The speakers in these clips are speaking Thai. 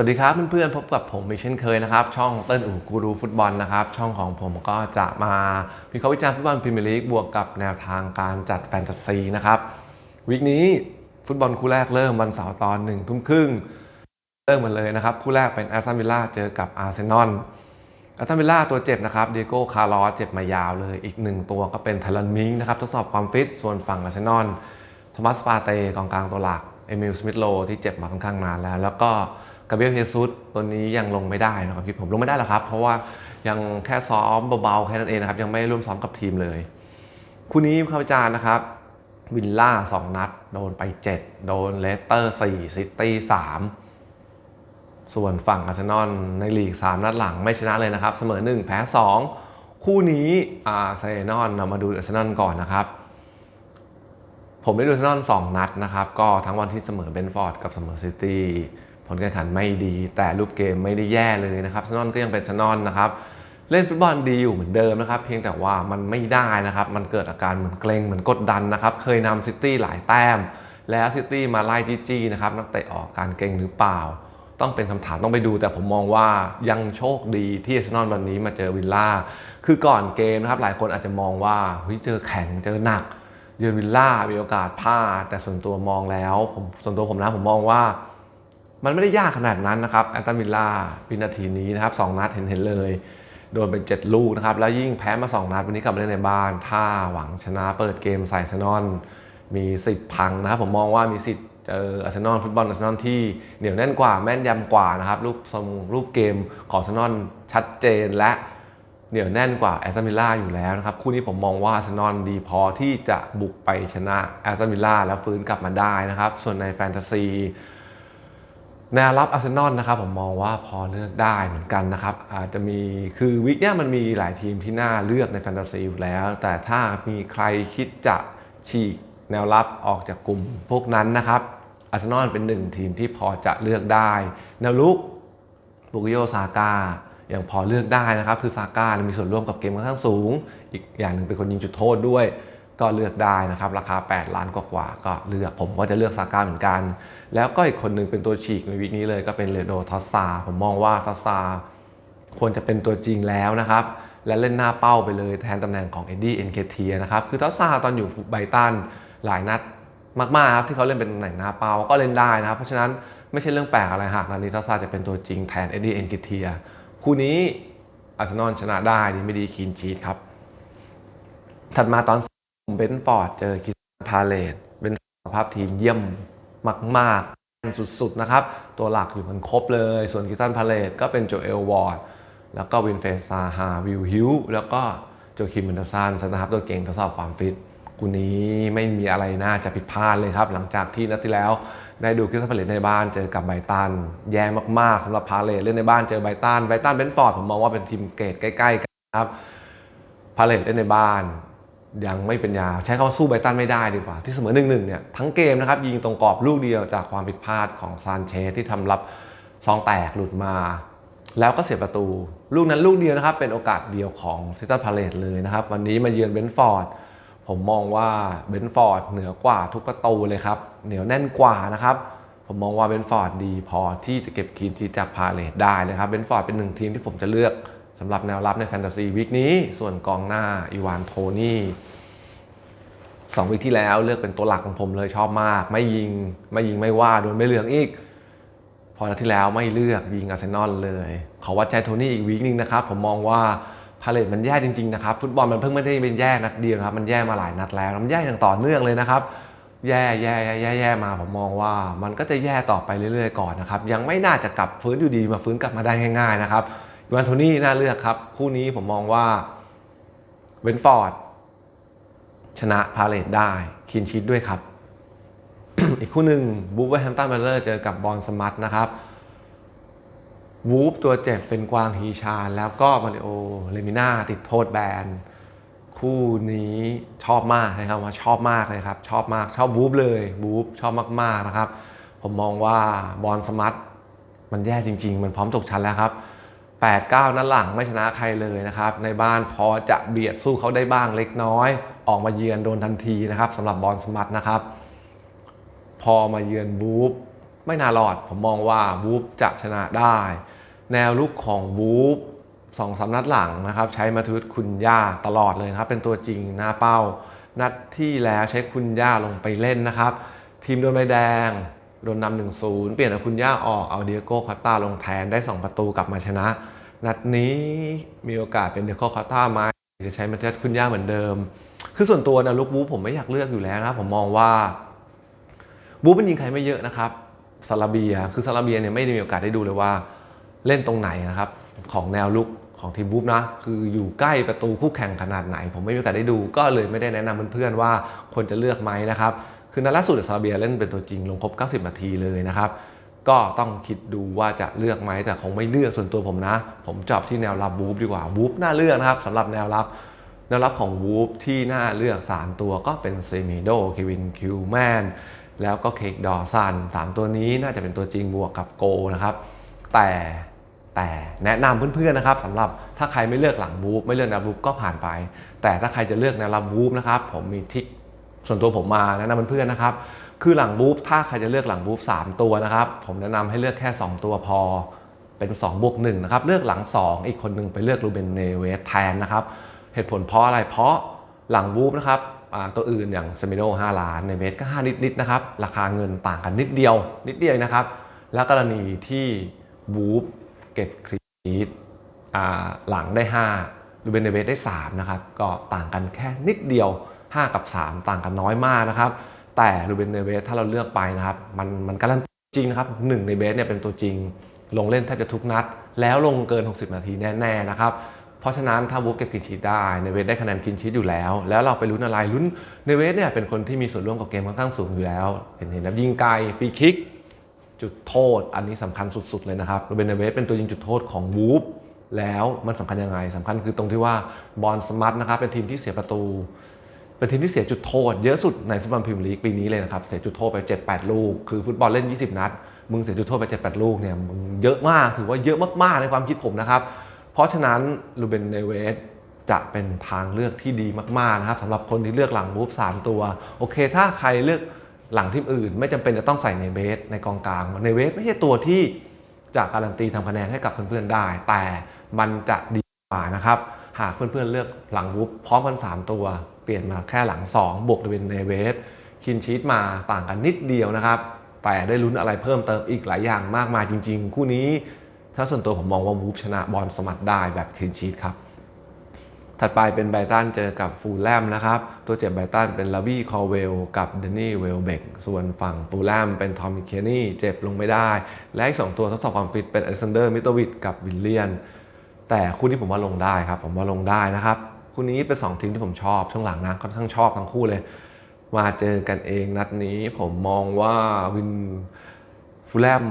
วัสดีครับเพื่อนๆพบกับผมอีกเช่นเคยนะครับ ช่องเติ้ลอู่กูรูฟุตบอลนะครับ ช่องของผมก็จะมาวิเคราะห์วิจารณ์ฟุตบอลพรีเมียร์ลีกบวกกับแนวทางการจัดแฟนตาซีนะครับวีคนี้ฟุตบอลคู่แรกเริ่มวันเสาร์ตอนหนึ่งทุ่มครึ่งเริ่มมาเลยนะครับ คู่แรกเป็นแอสตันวิลล่าเจอกับอาร์เซนอลแอสตันวิลล่าตัวเจ็บนะครับเดโก้คาร์ลอสเจ็บมายาวเลยอีกหนึ่งตัวก็เป็นไทลันมิงนะครับทดสอบความฟิตส่วนฝั่งอาร์เซนอลโทมัสปาเตกองกลางตัวหลักเอมิลสมิธโลที่เจ็บมาค่อนข้างนานแล้ว แล้วก็ กาเบรียลเฮซุสตัวนี้ยังลงไม่ได้นะครับคิดผมลงไม่ได้หรอกครับ เพราะว่ายังแค่ซ้อมเบาๆแค่นั้นเองนะครับ ยังไม่ร่วมซ้อมกับทีมเลย คู่นี้ข้าพเจ้านะครับวิลล่า2นัด โดนไป 7 โดนเลสเตอร์4ซิตี้3ส่วนฝั่งอาร์เซนอลในลีก 3 นัดหลังไม่ชนะเลยนะครับ เสมอ 1 แพ้ 2 คู่นี้อาร์เซนอลเรามาดูอาร์เซนอลก่อนนะครับ ผมได้ดูอาร์เซนอลสองนัดนะครับ ก็ทั้งวันที่เสมอเบนฟอร์ดกับเสมอซิตี้ ผลการแข่งขันไม่ดี แต่รูปเกมไม่ได้แย่เลยนะครับอาร์เซนอลก็ยังเป็นอาร์เซนอลนะครับเล่นฟุตบอลดีอยู่เหมือนเดิมนะครับ เพียงแต่ว่ามันไม่ได้นะครับ มันเกิดอาการเหมือนเกรงเหมือนกดดันนะครับ เคยนำซิตี้หลายแต้ม แล้วซิตี้มาไล่จีจีนะครับนักเตะออกการเกรงหรือเปล่า ต้องเป็นคำถามต้องไปดู แต่ผมมองว่ายังโชคดีที่อาร์เซนอลวันนี้มาเจอวิลล่าคือก่อนเกมนะครับหลายคนอาจจะมองว่าเฮ้ยเจอแข็งเจอหนัก เยือนวิลล่ามีโอกาสพลาดแต่ส่วนตัวมองแล้วผมส่วนตัวผมนะผมมองว่า มันไม่ได้ยากขนาดนั้นนะครับแอนตันวิลล่าวินาทีนี้นะครับสองนัดเห็นเห็นเลยโดนเป็น7ลูกนะครับ แล้วยิ่งแพ้มา 2 นัดวันนี้กลับมาเล่นในบ้าน ถ้าหวังชนะเปิดเกมใส่อาร์เซนอลมีสิทธิ์พังนะครับผมมองว่ามีสิทธิ์เจออาร์เซนอลฟุตบอลอาร์เซนอลที่เหนียวแน่นกว่าแม่นยำกว่านะครับรูปทรงรูปเกมของอาร์เซนอลชัดเจนและเหนียวแน่นกว่าแอสตันวิลล่าอยู่แล้วนะครับคู่นี้ผมมองว่าอาร์เซนอลดีพอที่จะบุกไปชนะแอสตันวิลล่าแล้วฟื้นกลับมาได้นะครับส่วนในแฟนตาซี แนวรับอาร์เซนอลนะครับผมมองว่าพอเลือกได้เหมือนกันนะครับ อาจจะมีคือวิกเนี้ยมันมีหลายทีมที่น่าเลือกในแฟนตาซีอยู่แล้ว แต่ถ้ามีใครคิดจะฉีกแนวรับออกจากกลุ่มพวกนั้นนะครับอาร์เซนอลเป็นหนึ่งทีมที่พอจะเลือกได้ แนวลุกบุกโยซาก้ายังพอเลือกได้นะครับ คือซาก้ามีส่วนร่วมกับเกมค่อนข้างสูง อีกอย่างหนึ่งเป็นคนยิงจุดโทษด้วย ก็เลือกได้นะครับ ราคา 8 ล้านกว่าๆก็เลือกผมก็จะเลือกซาก้าเหมือนกัน แล้วก็อีกคนหนึ่งเป็นตัวฉีกในวิกนี้เลยก็เป็นเลโดทัสซาผมมองว่าทัสซาควรจะเป็นตัวจริงแล้วนะครับ และเล่นหน้าเป้าไปเลยแทนตำแหน่งของเอ็ดดี้เอ็นเคเทียนะครับ คือทัสซาตอนอยู่ไบตันหลายนัดมากๆครับที่เขาเล่นเป็นตำแหน่งหน้าเป้าก็เล่นได้นะครับ เพราะฉะนั้นไม่ใช่เรื่องแปลกอะไรหากนัดนี้ทัสซาจะเป็นตัวจริงแทนเอ็ดดี้เอ็นเคเทียคู่นี้อาร์เซนอลชนะได้ดีไม่ดีคีนชีตครับถัดมาตอน เบนฟอร์ดเจอคิสพาเลตเป็นสภาพทีมเยี่ยมมากๆสุดๆนะครับ ตัวหลักอยู่กันครบเลย ส่วนคิสันพาเลตก็เป็นโจเอลวอร์ดแล้วก็วินเฟสซาฮาวิลฮิวแล้วก็โจคิมเบนเดอร์สันนะครับตัวเก่งทดสอบความฟิตกูนี้ไม่มีอะไรน่าจะผิดพลาดเลยครับ หลังจากที่นัดที่แล้วได้ดูคริสตันพาเลตในบ้านเจอกับไบตันแย่มากๆสำหรับพาเลตเล่นในบ้านเจอไบตันไบตันเบนฟอร์ดผมมองว่าเป็นทีมเกรดใกล้ ๆ กันครับพาเลตเล่นในบ้าน ยังไม่เป็นยาใช้คำว่าสู้ไบตันไม่ได้ดีกว่า ที่เสมอหนึ่งหนึ่งเนี่ยทั้งเกมนะครับยิงตรงกรอบลูกเดียวจากความผิดพลาดของซานเชสที่ทำรับซองแตกหลุดมา แล้วก็เสียประตู ลูกนั้นลูกเดียวนะครับ เป็นโอกาสเดียวของซิตันพาเลตเลยนะครับ วันนี้มาเยือนเบนฟอร์ดผมมองว่าเบนฟอร์ดเหนือกว่าทุกประตูเลยครับ เหนียวแน่นกว่านะครับ ผมมองว่าเบนฟอร์ดดีพอที่จะเก็บคีนที่จากพาเลตได้เลยครับเบนฟอร์ดเป็นหนึ่งทีมที่ผมจะเลือก สำหรับแนวรับในแฟนตาซีวีคนี้ ส่วนกองหน้าอีวานโทนี่สองวีคที่แล้วเลือกเป็นตัวหลักของผมเลยชอบมาก ไม่ยิงไม่ยิงไม่ว่าโดนไม่เหลืองอีก พอนัดที่แล้วไม่เลือกยิงอาร์เซนอลเลย ขอวัดใจโทนี่อีกวีคนึงนะครับ ผมมองว่าพาเลตมันแย่จริงๆนะครับ ฟุตบอลมันเพิ่งไม่ได้เป็นแย่นัดเดียวครับ มันแย่มาหลายนัดแล้วแล้วมันแย่อย่างต่อเนื่องเลยนะครับ แย่แย่แย่แย่แย่มาผมมองว่า มันก็จะแย่ต่อไปเรื่อยๆก่อนนะครับยังไม่น่าจะกลับฟื้นอยู่ดีมาฟื้นกลับมาได้ง่ายๆนะครับ อีวานโทนี่น่าเลือกครับ คู่นี้ผมมองว่าเวนฟอร์ด ชนะพาเลตได้คินชีตด้วยครับ อีกคู่หนึ่งบูฟเวอร์แฮมตันเบลเลอร์เจอกับบอลสมัตนะครับวูฟตัวเจ็บเป็นกวางฮีชา แล้วก็มาริโอเลมิน่าติดโทษแบน คู่นี้ชอบมากนะครับว่าชอบมากเลยครับ ชอบมากชอบวูฟเลยวูฟชอบมากๆนะครับ ผมมองว่าบอลสมัตมันแย่จริง ๆ มันพร้อมตกชั้นแล้วครับ 8-9 นัดหลังไม่ชนะใครเลยนะครับ ในบ้านพอจะเบียดสู้เขาได้บ้างเล็กน้อย ออกมาเยือนโดนทันทีนะครับสำหรับบอลสมัตนะครับ พอมาเยือนบูฟไม่น่ารอด ผมมองว่าวูฟจะชนะได้ แนวลุกของวูฟสองสานัดหลังนะครับ ใช้มาทุตคุณย่าตลอดเลยครับ เป็นตัวจริงหน้าเป้า นัดที่แล้วใช้คุณย่าลงไปเล่นนะครับ ทีมโดนใบแดงโดนนำหนึ่งศูนย์เปลี่ยนเอาคุณย่าออกเอาเดียโก้คอตตาลงแทนได้ 2 ประตูกลับมาชนะ นัดนี้มีโอกาสเป็นเดียโก้คอตตาไหมจะใช้มาเทสคุณย่าเหมือนเดิม คือส่วนตัวนะลูกบูผมไม่อยากเลือกอยู่แล้วนะผมมองว่าบูมันยิงใครไม่เยอะนะครับซาลาเบียคือซาลาเบียเนี่ยไม่ได้มีโอกาสได้ดูเลยว่าเล่นตรงไหนนะครับของแนวลุกของทีมบูฟนะคืออยู่ใกล้ประตูคู่แข่งขนาดไหน ผมไม่มีโอกาสได้ดู ก็เลยไม่ได้แนะนำเพื่อนๆว่าควรจะเลือกไหมนะครับคือนัดล่าสุดซาลาเบียเล่นเป็นตัวจริงลงครบ 90 นาทีเลยนะครับ ก็ต้องคิดดูว่าจะเลือกไหมแต่คงไม่เลือกส่วนตัวผมนะ ผมจอบที่แนวรับบูฟดีกว่าบูฟน่าเลือกนะครับสำหรับแนวรับ แนวรับของวูฟที่น่าเลือก 3 ตัวก็เป็นเซมิโดเควินคิวแมนแล้วก็เคกดอสัน3ตัวนี้น่าจะเป็นตัวจริงบวกกับโกนะครับ แต่แต่แนะนำเพื่อนๆนะครับสำหรับถ้าใครไม่เลือกหลังบูฟไม่เลือกแนวบูฟก็ผ่านไป แต่ถ้าใครจะเลือกแนวรับบูฟนะครับผมมีทิกส่วนตัวผมมาแนะนำเพื่อนๆนะครับ คือหลังบูฟถ้าใครจะเลือกหลังบูฟ3ตัวนะครับ ผมแนะนำให้เลือกแค่ 2 ตัวพอเป็น2บวก1นะครับ เลือกหลัง 2 อีกคนหนึงไปเลือกรูเบนเนเวสแทนนะครับ เหตุผลเพราะอะไรเพราะหลังบูฟนะครับตัวอื่นอย่างเซมิโน5ล้านในเบสก็5นิดนิดๆนะครับ ราคาเงินต่างกันนิดเดียว นิดเดียวนะครับ แล้วกรณีที่บูฟเก็บครีดหลังได้ 5 รูเบนเนเวสได้ 3 นะครับ ก็ต่างกันแค่นิดเดียว 5 กับ 3 ต่างกันน้อยมากนะครับ แต่รูเบนเนเวสถ้าเราเลือกไปนะครับมันมันการันตีจริงนะครับหนึ่งในเบสเนี่ยเป็นตัวจริง ลงเล่นแทบจะทุกนัด แล้วลงเกิน 60 นาทีแน่ๆนะครับเพราะฉะนั้นถ้าวูฟเก็บคินชีตได้ในเวทได้คะแนนคินชีตอยู่แล้ว แล้วเราไปลุ้นอะไรลุ้นในเวทเนี่ยเป็นคนที่มีส่วนร่วมกับเกมค่อนข้างสูงอยู่แล้ว เห็นเห็นนะยิงไกลฟรีคิก จุดโทษ อันนี้สำคัญสุดๆเลยนะครับโรเบนเนเวสเป็นตัวยิงจุดโทษของวูฟแล้วมันสำคัญยังไงสำคัญคือตรงที่ว่าบอลสมัตนะครับเป็นทีมที่เสียประตู เป็นทีมที่เสียจุดโทษเยอะสุดในฟุตบอลพรีเมียร์ลีกปีนี้เลยนะครับ เสียจุดโทษไป7-8 ลูก คือฟุตบอลเล่น 20 นัด มึงเสียจุดโทษไป7-8 ลูกเนี่ย มึงเยอะมาก ถือว่าเยอะมากๆในความคิดผมนะครับ เพราะฉะนั้นลูเบนเนเวสจะเป็นทางเลือกที่ดีมากๆนะครับสำหรับคนที่เลือกหลังมูฟ3ตัว โอเค ถ้าใครเลือกหลังทีมอื่น ไม่จำเป็นจะต้องใส่เนเวสในกองกลาง เนเวสไม่ใช่ตัวที่จะการันตีทำคะแนนให้กับเพื่อนๆได้ แต่มันจะดีกว่านะครับ หากเพื่อนๆเลือกหลังวูฟพร้อมกัน3ตัว ปลี่ยนมาแค่หลัง 2 บวกด้วยเนเวสคินชีตมาต่างกันนิดเดียวนะครับ แต่ได้ลุ้นอะไรเพิ่มเติมอีกหลายอย่างมากมายจริง ๆ คู่นี้ ถ้าส่วนตัวผมมองว่าวูฟชนะบอลสมัตได้แบบคินชีตครับ ถัดไปเป็นไบรตันเจอกับฟูลแลมนะครับ ตัวเจ็บไบรตันเป็นลาวี่คอเวลกับเดนนี่เวลเบกส่วนฝั่งฟูลแลมเป็นทอมมิเคนี่เจ็บลงไม่ได้ และอีกสองตัวทดสอบความฟิตเป็นอเล็กซานเดอร์มิโตวิดกับวิลเลียนแต่คู่นี้ผมว่าลงได้ครับ ผมว่าลงได้นะครับ คู่นี้เป็น 2 ทีมที่ผมชอบช่วงหลังนะค่อนข้างชอบทั้งคู่เลย มาเจอกันเองนัดนี้ผมมองว่าวินฟูลแลม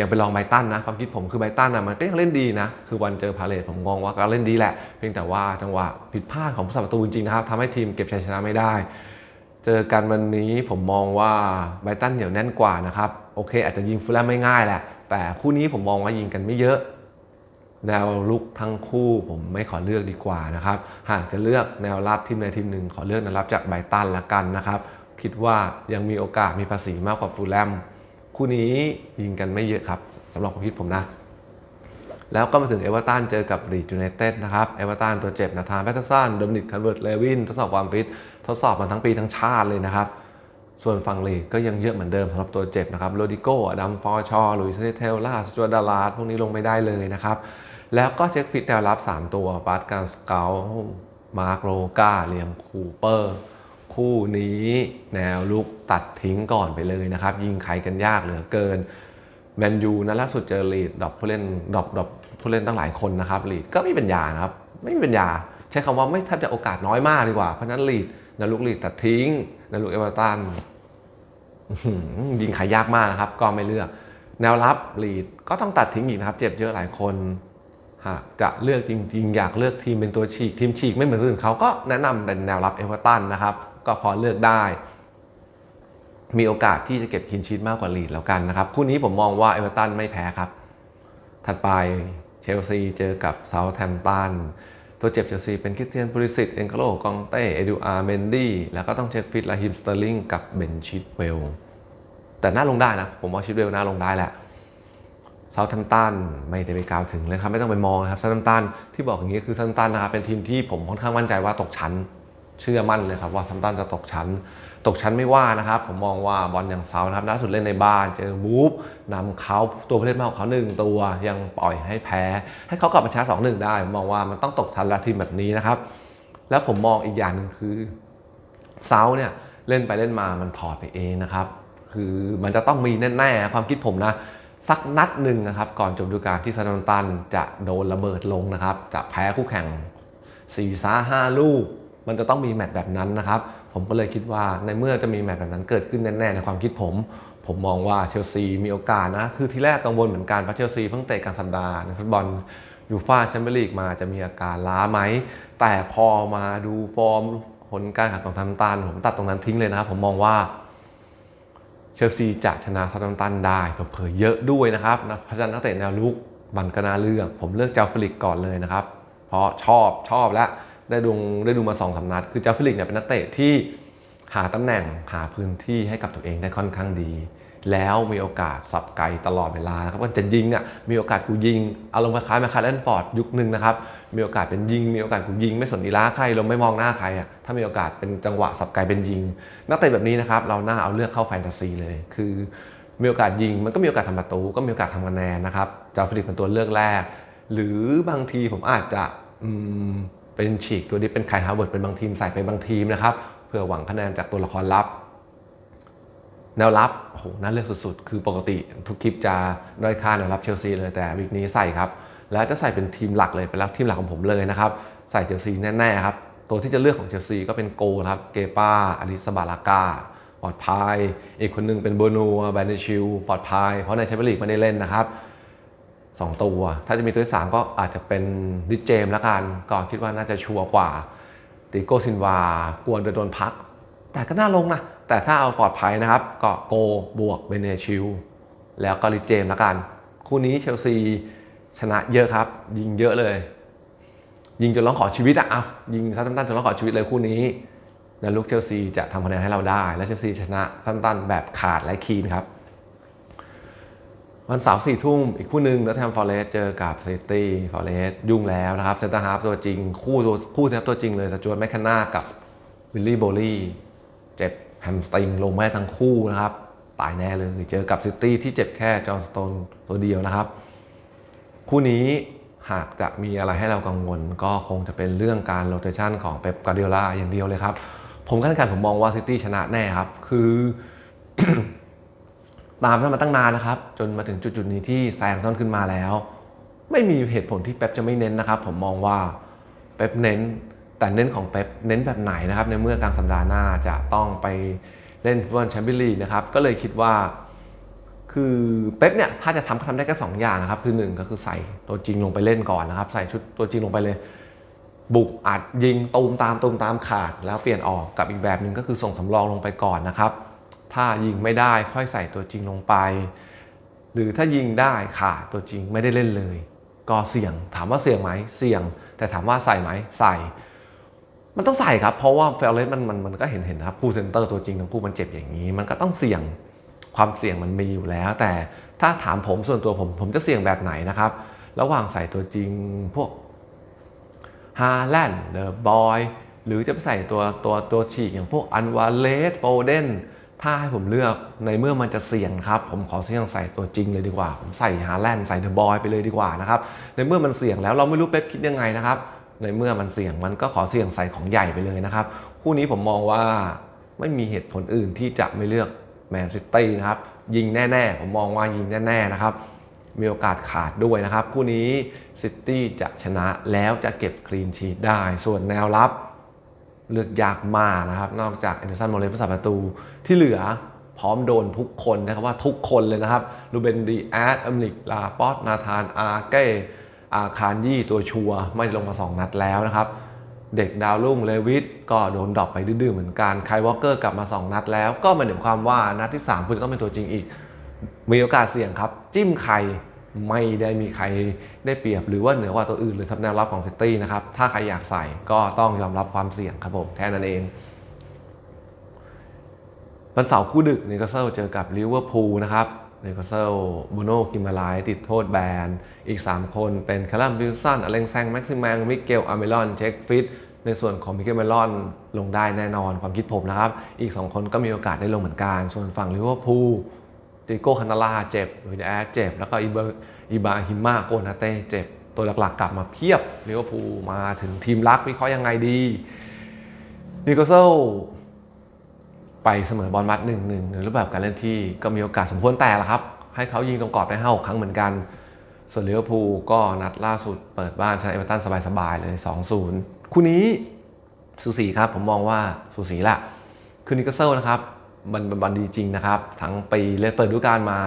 ยังเป็นรองไบตันนะความคิดผมคือไบตันนะมันก็ยังเล่นดีนะ คือวันเจอพาเลตผมมองว่าก็เล่นดีแหละ เพียงแต่ว่าจังหวะผิดพลาดของผู้สัประตูจริงๆนะครับทำให้ทีมเก็บชัยชนะไม่ได้ เจอกันวันนี้ผมมองว่าไบตันเหนียวแน่นกว่านะครับ โอเค อาจจะยิงฟูลแลมไม่ง่ายแหละ แต่คู่นี้ผมมองว่ายิงกันไม่เยอะ แนวลุกทั้งคู่ผมไม่ขอเลือกดีกว่านะครับ หากจะเลือกแนวรับทีมใดทีมหนึ่งขอเลือกแนวรับจากไบตันละกันนะครับ คิดว่ายังมีโอกาสมีภาษีมากกว่าฟูลแลมคู่นี้ยิงกันไม่เยอะครับสำหรับความคิดผมนะ แล้วก็มาถึงเอเวอร์ตันเจอกับลีดยูไนเต็ดนะครับเอเวอร์ตันตัวเจ็บนาธานแพทเทอร์สันโดมินิกคันเวิร์ตเลวินทดสอบความฟิตทดสอบมาทั้งปีทั้งชาติเลยนะครับส่วนฝั่งลีกก็ยังเยอะเหมือนเดิมสำหรับตัวเจ็บนะครับโรดิโก้ดัมฟอร์ชอลุยส์เทลล่าสจวดาลาสพวกนี้ลงไม่ได้เลยนะครับ แล้วก็เช็คฟิตแนวรับ 3 ตัวบาร์การสเกลมาร์คโรกาเลียมคูเปอร์ คู่นี้แนวลุกตัดทิ้งก่อนไปเลยนะครับ ยิงใครกันยากเหลือเกินแมนยูนะล่าสุดเจอลีดดรอปผู้เล่นดอปดอปผู้เล่นตั้งหลายคนนะครับลีดก็ไม่มีปัญญานะครับ ไม่มีปัญญา ใช้คำว่าไม่แทบจะโอกาสน้อยมากดีกว่า เพราะฉะนั้นลีดนะลุกลีดตัดทิ้งนะลุกเอเวอร์ตันยิงขายยากมากนะครับ ก็ไม่เลือก แนวรับลีดก็ต้องตัดทิ้งอีกนะครับ เจ็บเยอะหลายคน หากจะเลือกจริงๆ อยากเลือกทีมเป็นตัวฉีก ทีมฉีกไม่เหมือนอื่นเขาก็แนะนำเป็นแนวรับเอเวอร์ตันนะครับ ก็พอเลือกได้ มีโอกาสที่จะเก็บคินชีตมากกว่าลีดแล้วกันนะครับคู่นี้ผมมองว่าเอเวอร์ตันไม่แพ้ครับ ถัดไปเชลซีเจอกับเซาท์แฮมป์ตันตัวเจ็บเชลซีเป็นคริสเตียนพูริสิตเอ็นโกโลกองเต้เอดูอาร์เมนดี้แล้วก็ต้องเช็คฟิตลาฮิมสเตอร์ลิงกับเบนชิดเวลแต่น่าลงได้นะ ผมว่าชิดเวลน่าลงได้แหละ ซาท์แ m มตันไม่ได้ไปกล่าวถึงเลยครับไม่ต้องไปมองนะครับซาท์แ m มตันที่บอกอย่างนี้คือซาท์แ m มตันนะครับเป็นทีมที่ผมค่อนข้างมั่นใจว่าตกชั้น เชื่อมั่นเลยครับว่าซาท์แ m มตันจะตกชั้น ตกชั้นไม่ว่านะครับ ผมมองว่าบอลอย่างเซาท์นะครับล่าสุดเล่นในบ้านเจอบูฟนำเขาตัวผู้เล่นมากกว่าเขาหนึ่งตัวยังปล่อยให้แพ้ ให้เขากลับมาชนะสองหนึ่งได้ผมมองว่ามันต้องตกชั้นและทีมแบบนี้นะครับ แล้วผมมองอีกอย่างหนึ่งคือเซาเนี่ยเล่นไปเล่นมามันถอดไปเองนะครับคือมันจะต้องมีแน่ๆความคิดผมนะ สักนัดหนึ่งนะครับ ก่อนจบฤดูกาลที่ซาร์ตันจะโดนระเบิดลงนะครับ จะแพ้คู่แข่ง4ซาห้าลูก มันจะต้องมีแมตช์แบบนั้นนะครับ ผมก็เลยคิดว่าในเมื่อจะมีแมตช์แบบนั้นเกิดขึ้นแน่ๆในความคิดผม ผมมองว่าเชลซีมีโอกาสนะ คือที่แรกกังวลเหมือนกันเพราะเชลซีเพิ่งเตะกลางสัปดาห์ในฟุตบอลยูฟ่าแชมเปี้ยนลีกมาจะมีอาการล้าไหม แต่พอมาดูฟอร์มผลการแข่งขันของทันตันผมตัดตรงนั้นทิ้งเลยนะครับ ผมมองว่า เชลซีจะชนะซาตันตันได้เผยเยอะด้วยนะครับนะพราะฉะนั้นนักเตะแนวลุกมันก็น่าเลือก ผมเลือกเจ้าฟิลิกก่อนเลยนะครับ เพราะชอบชอบและได้ดูได้ดูมาสองสานัด คือเจ้าฟิลิกเนี่ยเป็นนักเตะที่หาตำแหน่งหาพื้นที่ให้กับตัวเองได้ค่อนข้างดี แล้วมีโอกาสสับไกลตลอดเวลานะครับว่าจะยิงอะมีโอกาสกูยิงอารมณ์คล้ายๆมคคาร์เลนฟอร์ดยุคหนึ่งนะครับมีโอกาสเป็นยิง มีโอกาสกูยิง ไม่สนอีล้าใครเราไม่มองหน้าใครอะถ้ามีโอกาสเป็นจังหวะสับไกลเป็นยิง นักเตะแบบนี้นะครับเราหน้าเอาเลือกเข้าแฟนตาซีเลย คือมีโอกาสยิงมันก็มีโอกาสทำประตูก็มีโอกาสทำคะแนนนะครับจาฟิลิปเป็นตัวเลือกแรก หรือบางทีผมอาจจะอืมเป็นฉีกตัวนี้เป็นไคฮาวเวิร์ดเป็นบางทีมใส่ไปบางทีมนะครับเพื่อหวังคะแนนจากตัวละครลับ แนวรับโอ้โหน่าเลือกสุดๆ คือปกติทุกคลิปจะด้อยค่าแนวรับเชลซีเลยแต่วิกนี้ใส่ครับ แล้วจะใส่เป็นทีมหลักเลยเป็นทีมหลักของผมเลยนะครับ ใส่เชลซีแน่ๆครับ ตัวที่จะเลือกของเชลซีก็เป็นโกครับ เกป้าอลิสบาลากาปลอดภัยอีกคนหนึงเป็นโบนัวแบนเนชิลปลอดภัยเพราะในแชมเปี้ยนลีกไม่ได้เล่นนะครับสองตัว ถ้าจะมีตัวที่สามก็อาจจะเป็นดิเจมละกันก็คิดว่าน่าจะชัวร์กว่าติโกซินวากลัวจะโดนพัก แต่ก็น่าลงนะ แต่ถ้าเอาปลอดภัยนะครับ ก็โกบวกเบเนชิลแล้วก็ลิเจมละกัน คู่นี้เชลซีชนะเยอะครับ ยิงเยอะเลย ยิงจนร้องขอชีวิตอะเอะยิงซัตตันตันจนร้องขอชีวิตเลยคู่นี้แล้วลูกเชลซีจะทำคะแนนให้เราได้ และเชลซีชนะซัตตันแบบขาดและคีนครับ วันเสาร์สี่ทุ่มอีกคู่หนึ่งแล้วแทมฟอร์เรสเจอกับเซตี้ฟอร์เรสยุ่งแล้วนะครับเซนเตอร์ฮาร์ฟตัวจริง คู่ตัวคู่เซนเตอร์ตัวจริงเลยสจวตแมคคาน่ากับวิลลี่โบลี่ เจ็บแฮมสตริงลงแม่ทั้งคู่นะครับ ตายแน่เลย เจอกับซิตี้ที่เจ็บแค่จอห์นสโตนตัวเดียวนะครับ คู่นี้หากจะมีอะไรให้เรากังวล ก็คงจะเป็นเรื่องการโรเตชันของเป๊ปกาเดียล่าอย่างเดียวเลยครับ ผมคาดการณ์ผมมองว่าซิตี้ชนะแน่ครับ คือตามกันมาตั้งนานนะครับ จนมาถึงจุดๆนี้ที่แซงต้นขึ้นมาแล้ว ไม่มีเหตุผลที่เป๊ปจะไม่เน้นนะครับ ผมมองว่าเป๊ปเน้น แต่เน้นของเป๊ปเน้นแบบไหนนะครับ ในเมื่อกลางสัปดาห์หน้าจะต้องไปเล่นฟุตบอลแชมเปี้ยนลีกนะครับ ก็เลยคิดว่า คือเป๊ปเนี่ยถ้าจะทำก็ทำได้แค่สองอย่างนะครับ คือหนึ่งก็คือใส่ตัวจริงลงไปเล่นก่อนนะครับ ใส่ชุดตัวจริงลงไปเลย บุกอัดยิงตูมตามตูมตามขาด แล้วเปลี่ยนออกกับอีกแบบหนึ่งก็คือส่งสำรองลงไปก่อนนะครับ ถ้ายิงไม่ได้ค่อยใส่ตัวจริงลงไป หรือถ้ายิงได้ขาดตัวจริงไม่ได้เล่นเลย ก็เสี่ยงถามว่าเสี่ยงไหมเสี่ยง แต่ถามว่าใส่ไหมใส่ มันต้องใส่ครับ เพราะว่าเฟลเลสมันมันมันก็เห็นเห็นครับคู่เซนเตอร์ตัวจริงทั้งคู่มันเจ็บอย่างนี้ มันก็ต้องเสี่ยงความเสี่ยงมันมีอยู่แล้ว แต่ถ้าถามผมส่วนตัวผมผมจะเสี่ยงแบบไหนนะครับ ระหว่างใส่ตัวจริงพวกฮาแลนด์เดอะบอยหรือจะไปใส่ตัวตัวตัวฉีกอย่างพวกอันวาเลสโฟเดนถ้าให้ผมเลือกในเมื่อมันจะเสี่ยงครับ ผมขอเสี่ยงใส่ตัวจริงเลยดีกว่า ผมใส่ฮาแลนด์ใส่เดอะบอยไปเลยดีกว่านะครับในเมื่อมันเสี่ยงแล้วเราไม่รู้เป๊ปคิดยังไงนะครับ ในเมื่อมันเสี่ยงมันก็ขอเสี่ยงใส่ของใหญ่ไปเลยนะครับ คู่นี้ผมมองว่าไม่มีเหตุผลอื่นที่จะไม่เลือกแมนซิตี้นะครับยิงแน่ ๆ ผมมองว่ายิงแน่ ๆ นะครับ มีโอกาสขาดด้วยนะครับ คู่นี้ซิตี้จะชนะแล้วจะเก็บคลีนชีตได้ ส่วนแนวรับ เลือกยากมากนะครับ นอกจากเอเดอร์สันโมเลสผู้สาประตูที่เหลือพร้อมโดนทุกคนนะครับว่าทุกคนเลยนะครับลูเบนดีแอดอัมลิกลาปอสนาธานอาเก้ อาคารยี่ตัวชัวไม่ลงมา 2 นัดแล้วนะครับ เด็กดาวรุ่งเลวิสก็โดนดรอปไปดื้อๆเหมือนกันไคลวอลเกอร์กลับมา 2 นัดแล้ว ก็หมายถึงความว่านัดที่ 3 คุณจะต้องเป็นตัวจริงอีก มีโอกาสเสี่ยงครับ จิ้มใครไม่ได้มีใครได้เปรียบหรือว่าเหนือกว่าตัวอื่นหรือสับแนวรับของเซิตี้นะครับ ถ้าใครอยากใส่ก็ต้องยอมรับความเสี่ยงครับผมแค่นั้นเองวันเสาร์คู่ดึกนิวคาสเซิลเจอกับลิเวอร์พูลนะครับ นิวคาสเซลบูโนกิมาไลายติดโทษแบน อีก 3 คนเป็นคารัมบิลสันอเลงแซง แม็กซิแมงมิเกลอาเมลอน เช็คฟิต ในส่วนของมิเกลเมลอนลงได้แน่นอนความคิดผมนะครับ อีก 2 คนก็มีโอกาสได้ลงเหมือนกัน ส่วนฝั่งลิเวอร์พูลติโก้คานาลาเจ็บลุยแอดเจ็บ แล้วก็อีเบอร์อีบาฮิมาโกนาเต้เจ็บ ตัวหลักๆ กลับมาเพียบลิเวอร์พูลมาถึงทีมรักวิเคราะห์ยังไงดีนิวคาสเซล ไปเสมอบอลมัดหนึ่งหนึ่งในรูปแบบการเล่นที่ก็มีโอกาสสมควรแต่ละครับ ให้เขายิงตรงกรอบได้ห้าครั้งเหมือนกัน ส่วนลิเวอร์พูลก็นัดล่าสุดเปิดบ้านชนะเอเวอเรตันสบายๆเลย 2-0 คู่นี้สูสีครับผมมองว่าสูสีละคือนิวคาสเซลนะครับมันเป็นบอลดีจริงนะครับ ทั้งปีเล่นเปิดฤดูกาลมา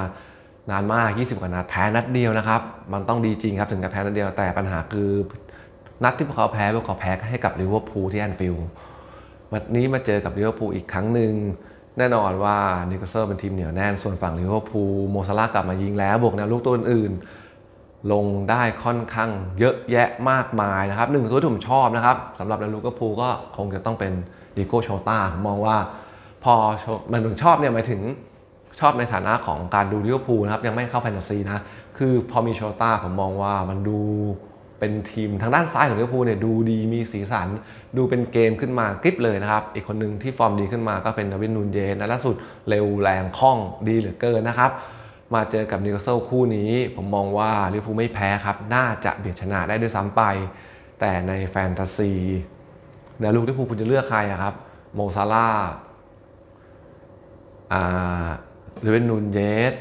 นานมาก 20 กว่านัดแพ้นัดเดียวนะครับ มันต้องดีจริงครับถึงจะแพ้นัดเดียวแต่ปัญหาคือ นัดที่พวกเขาแพ้พวกเขาแพ้ให้กับลิเวอร์พูลที่แอนฟิลด์ วันนี้มาเจอกับลิเวอร์พูลอีกครั้งหนึ่งแน่นอนว่านิวคเซิลเป็นทีมเหนียวแน่น ส่วนฝั่งลิเวอร์พูลโมซาร่ากลับมายิงแล้ว บวกแนวลูกตัวอื่น ลงได้ค่อนข้างเยอะแยะมากมายนะครับหนึ่งตัวที่ผมชอบนะครับสำหรับแนวลูกพูลก็คงจะต้องเป็นดิโก้โชต้าผมมองว่าพอมันถึงชอบเนี่ยหมายถึงชอบในฐานะของการดูลิเวอร์พูลนะครับยังไม่เข้าแฟนตาซีนะ คือพอมีโชต้าผมมองว่ามันดู เป็นทีมทางด้านซ้ายของลิเวอร์พูลเนี่ยดูดีมีสีสัน ดูเป็นเกมขึ้นมากริบเลยนะครับ อีกคนหนึ่งที่ฟอร์มดีขึ้นมาก็เป็นนาวินนูนเยสและล่าสุดเร็วแรงคล่องดีเหลือเกินนะครับ มาเจอกับนิวคาสเซิลคู่นี้ ผมมองว่าลิเวอร์พูลไม่แพ้ครับ น่าจะเบียดชนะได้ด้วยซ้ำไป แต่ในแฟนตาซีแนวลูกลิเวอร์พูลคุณจะเลือกใครครับโมซาร่าห์อ่าเลเวนนูนเยส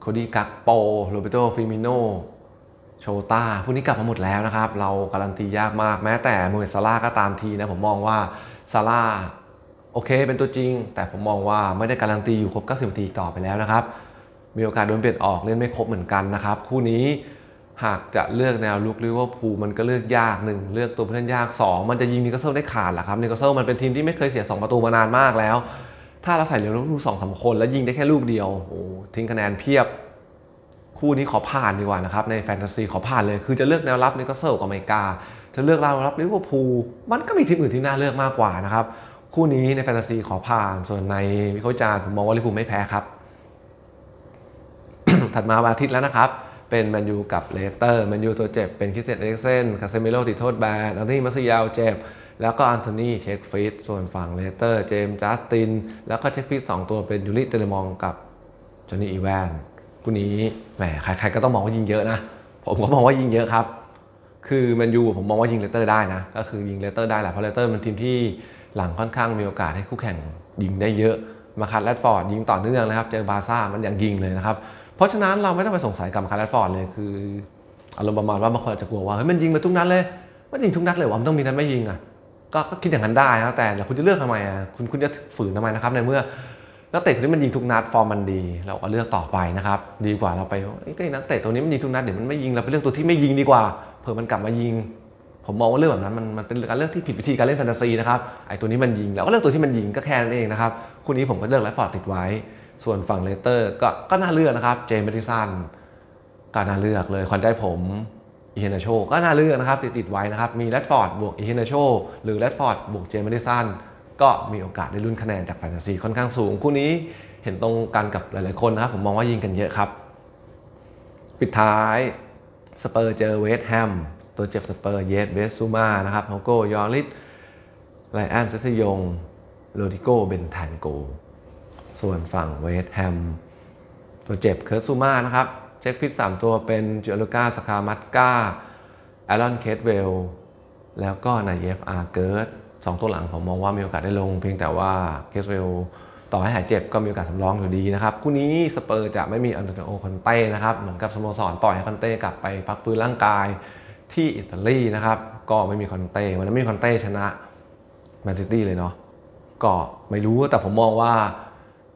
โคดี้กักโปโรเบโตฟิมิโน โชต้าพวกนี้กลับมาหมดแล้วนะครับ เราการันตียากมาก แม้แต่โมเมซาร่าก็ตามทีนะ ผมมองว่าซาร่าโอเค เป็นตัวจริง แต่ผมมองว่าไม่ได้การันตีอยู่ครบ 90นาทีต่อไปแล้วนะครับ มีโอกาสโดนเปลี่ยนออกเล่นไม่ครบเหมือนกันนะครับ คู่นี้หากจะเลือกแนวลุกลิเวอร์พูลมันก็เลือกยากหนึ่งเลือกตัวผู้เล่นยาก 2 มันจะยิงนิวคาสเซิลได้ขาดหรอครับนิวคาสเซิลมันเป็นทีมที่ไม่เคยเสีย 2 ประตูมานานมากแล้ว ถ้าเราใส่เหลือลูกสองสามคนแล้วยิงได้แค่ลูกเดียวโอ้ทิ้งคะแนนเพียบ คู่นี้ขอผ่านดีกว่านะครับในแฟนตาซีขอผ่านเลยคือจะเลือกแนวรับนิวคาสเซิลกับอเมริกา จะเลือกแนวรับลิเวอร์พูลมันก็มีทีมอื่นที่น่าเลือกมากกว่านะครับคู่นี้ในแฟนตาซีขอผ่านส่วนในวิเคราะห์จาร์ผมมองว่าลิเวอร์พูลไม่แพ้ครับถัดมาวันอาทิตย์แล้วนะครับ เป็นแมนยูกับเลสเตอร์แมนยูตัวเจ็บเป็นคริสเตียนเอริกเซนคาเซมิโลติดโทษแบนอันนี้มัสยาวเจ็บ แล้วก็อันโทนีเช็คฟิตส่วนฝั่งเลสเตอร์ เจมส์จัสติน แล้วก็เช็คฟิตสองตัวเป็นยูริเตเลมองกับจอห์นนี่อีแวน คู่นี้แหมใครๆก็ต้องมองว่ายิงเยอะนะผมก็มองว่ายิงเยอะครับ คือแมนยูผมมองว่ายิงเลสเตอร์ได้นะ ก็คือยิงเลสเตอร์ได้แหละเพราะเลสเตอร์เป็นทีมที่หลังค่อนข้างมีโอกาสให้คู่แข่งยิงได้เยอะมาคัดแรดฟอร์ดยิงต่อเนื่องนะครับ เจอบาซ่ามันอย่างยิงเลยนะครับ เพราะฉะนั้นเราไม่ต้องไปสงสัยกับมาคัดแรดฟอร์ดเลยคืออารมณ์ประมาณว่าบางคนอาจจะกลัวว่าเฮ้ยมันยิงมาทุกนัดเลยมันยิงทุกนัดเลยว่ามันต้องมีนัดไม่ยิงอะก็ก็คิดอย่างนั้นได้นะแต่คุณจะเลือกทำไมอะคุณคุณจะฝืนทำไมนะครับในเมื่อ นักเตะคนนี้มันยิงทุกนัดฟอร์มมันดี เราก็เลือกต่อไปนะครับ ดีกว่าเราไปเอ้นักเตะตัวนี้มันยิงทุกนัดเดี๋ยวมันไม่ยิงเราไปเลือกตัวที่ไม่ยิงดีกว่าเผื่อมันกลับมายิง ผมมองว่าเรื่องแบบนั้นมันมันเป็นการเลือกที่ผิดวิธีการเล่นแฟนตาซีนะครับไอ้ตัวนี้มันยิงเราก็เลือกตัวที่มันยิงก็แค่นั้นเองนะครับคู่นี้ผมก็เลือกแรดฟอร์ดติดไว้ ส่วนฝั่งเลสเตอร์ก็ก็น่าเลือกนะครับเจมส์แมดิสันก็น่าเลือกเลยคอนได้ผมอีเฮนาโชก็น่าเลือกนะครับติดติดไว้นะครับมีแรดฟอร์ดบวกอีเฮนาโชหรือแรดฟอร์ดบวกเจมส์แมดิสัน ก็มีโอกาสได้ลุ้นคะแนนจากแฟนตาซีค่อนข้างสูง คู่นี้เห็นตรงกันกับหลายๆคนนะครับ ผมมองว่ายิงกันเยอะครับ ปิดท้ายสเปอร์เจอเวสต์แฮมตัวเจ็บสเปอร์เยสเบสซูมานะครับฮาโกยอริสไลออนเซซยงโรดิโกเบนแทนโก ส่วนฝั่งเวสต์แฮมตัวเจ็บเคิร์ซูมานะครับเช็คฟิต3ตัวเป็นจิโอลูกาสคามัตกาแอรอนเคทเวลแล้วก็นายเยฟอาร์เกิร์ด สองตัวหลังผมมองว่ามีโอกาสได้ลง เพียงแต่ว่าเคสเวลต่อให้หายเจ็บก็มีโอกาสสำรองอยู่ดีนะครับคู่นี้สเปอร์จะไม่มีอันโตนิโอคอนเต้นะครับเหมือนกับสโมสรปล่อยให้คอนเต้กลับไปพักฟื้นร่างกายที่อิตาลีนะครับก็ไม่มีคอนเต้วันนั้นไม่มีคอนเต้ชนะแมนซิตี้เลยเนาะก็ไม่รู้แต่ผมมองว่า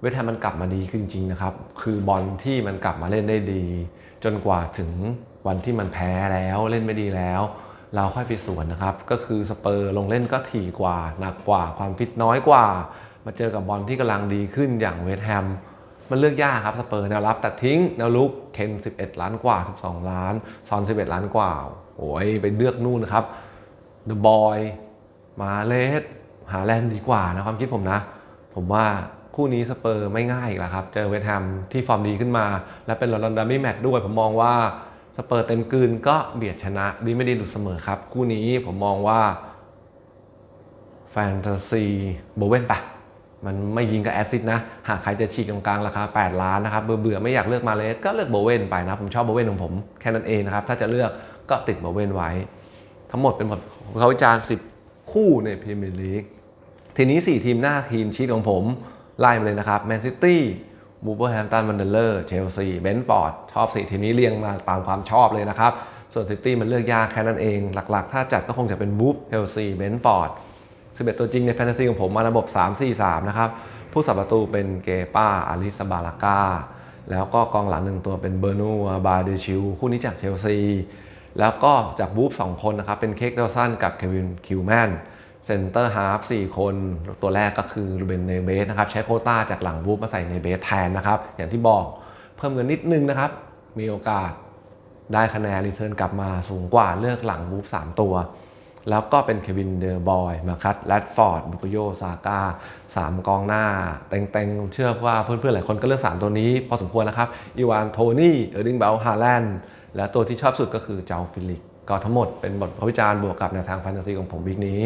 เวทแฮมมันกลับมาดีขึ้นจริงๆนะครับ คือบอลที่มันกลับมาเล่นได้ดี จนกว่าถึงวันที่มันแพ้แล้วเล่นไม่ดีแล้ว เราค่อยไปสวนนะครับ ก็คือสเปอร์ลงเล่นก็ถี่กว่า หนักกว่าความฟิตน้อยกว่า มาเจอกับบอลที่กำลังดีขึ้นอย่างเวสต์แฮมมันเลือกยากครับสเปอร์แนวรับตัดทิ้งแนวลุกเคน11 ล้านกว่า 12 ล้านซอน 11 ล้านกว่าโอ้ยไปเลือกนู่นนะครับเดอะบอยมาเลสหาแลนด์ดีกว่านะความคิดผมนะ ผมว่าคู่นี้สเปอร์ไม่ง่ายอีกแล้วครับ เจอเวสต์แฮมที่ฟอร์มดีขึ้นมา และเป็นลอนดอนดาร์บี้แมตช์ด้วยผมมองว่า สเปอร์เต็มกืนก็เบียดชนะดีไม่ดีหลุดเสมอครับ คู่นี้ผมมองว่าแฟนตาซีโบเวนปะมันไม่ยิงกับแอซซิดนะ หากใครจะฉีกตรงกลางราคา 8 ล้านนะครับ เบื่อเบื่อๆไม่อยากเลือกมาเลสก็เลือกโบเวนไปนะ ผมชอบโบเวนของผมแค่นั้นเองนะครับ ถ้าจะเลือกก็ติดโบเวนไว้ ทั้งหมดเป็นผลของเขาวิจารณ์10 คู่ในพรีเมียร์ลีกทีนี้ 4 ทีมหน้าทีมชีตของผมไล่มาเลยนะครับแมนซิตี้ บูเบอร์แฮมตันวันเดอร์เลอร์เชลซีเบนฟอร์ดชอบ4ทีมนี้เรียงมาตามความชอบเลยนะครับ ส่วนซิตี้มันเลือกยากแค่นั้นเอง หลักๆ ถ้าจัดก็คงจะเป็นบูฟเชลซีเบนฟอร์ด11ตัวจริงในแฟนตาซีของผมมาระบบ 3-4-3 นะครับ ผู้สับประตูเป็นเกป้าอาริสบาลากาแล้วก็กองหลังหนึ่งตัวเป็นเบอร์นูบาเดชิลคู่นี้จากเชลซีแล้วก็จากบูฟสองคนนะครับเป็นเค้กเดลสันกับเควินคิวแมน เซนเตอร์ฮาร์ฟ4คน ตัวแรกก็คือรูเบนเนเบสนะครับ ใช้โคต้าจากหลังบูฟมาใส่ในเบสแทนนะครับ อย่างที่บอกเพิ่มเงินนิดนึงนะครับ มีโอกาสได้คะแนนรีเทิร์นกลับมาสูงกว่าเลือกหลังบูฟ3ตัว แล้วก็เป็นเควินเดอร์บอยมาคัตแรดฟอร์ดบุกโยซาก้าสามกองหน้า เต็งๆ เชื่อว่าเพื่อนๆ หลายคนก็เลือก 3 ตัวนี้พอสมควรนะครับอีวานโทนี่เออร์ดิงเบลฮาแลนด์และตัวที่ชอบสุดก็คือเจ้าฟิลิกก็ทั้งหมดเป็นบทวิจารณ์บวกกับแนวทางแฟนตาซีของผมวิกนี้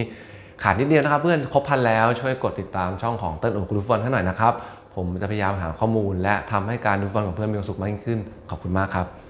ขาดนิดเดียวนะครับเพื่อนครบพันแล้วช่วยกดติดตามช่องของเติ้ลโอกรูฟอลให้หน่อยนะครับ ผมจะพยายามหาข้อมูล และทำให้การดูฟุตบอลของเพื่อนมีความสุขมากยิ่งขึ้น ขอบคุณมากครับ